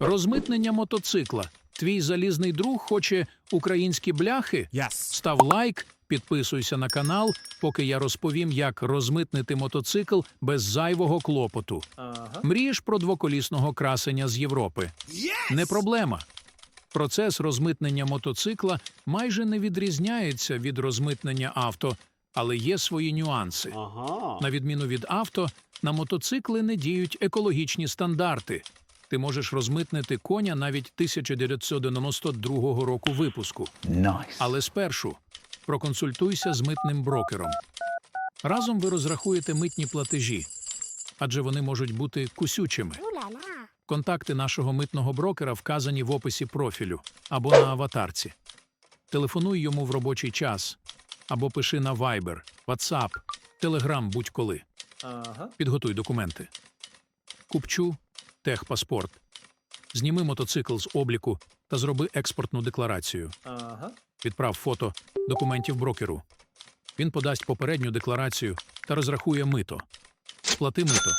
Розмитнення мотоцикла. Твій залізний друг хоче українські бляхи? Yes. Став лайк, підписуйся на канал, поки я розповім, як розмитнити мотоцикл без зайвого клопоту. Ага. Мрієш про двоколісного красення з Європи? Не проблема. Процес розмитнення мотоцикла майже не відрізняється від розмитнення авто, але є свої нюанси. Ага. На відміну від авто, на мотоцикли не діють екологічні стандарти. Ти можеш розмитнити коня навіть 1992 року випуску. Nice. Але спершу проконсультуйся з митним брокером. Разом ви розрахуєте митні платежі, адже вони можуть бути кусючими. Контакти нашого митного брокера вказані в описі профілю або на аватарці. Телефонуй йому в робочий час або пиши на Viber, WhatsApp, Telegram будь-коли. Ага. Підготуй документи. Купчу техпаспорт. Зніми мотоцикл з обліку та зроби експортну декларацію. Ага. Відправ фото документів брокеру. Він подасть попередню декларацію та розрахує мито. Сплати мито.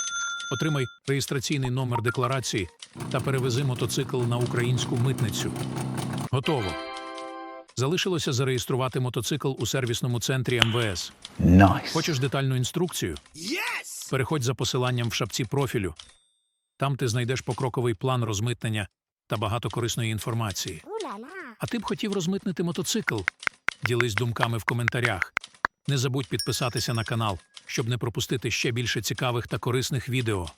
Отримай реєстраційний номер декларації та перевези мотоцикл на українську митницю. Готово. Залишилося зареєструвати мотоцикл у сервісному центрі МВС. Nice. Хочеш детальну інструкцію? Yes! Переходь за посиланням в шапці профілю. Там ти знайдеш покроковий план розмитнення та багато корисної інформації. А ти б хотів розмитнити мотоцикл? Ділись думками в коментарях. Не забудь підписатися на канал, щоб не пропустити ще більше цікавих та корисних відео.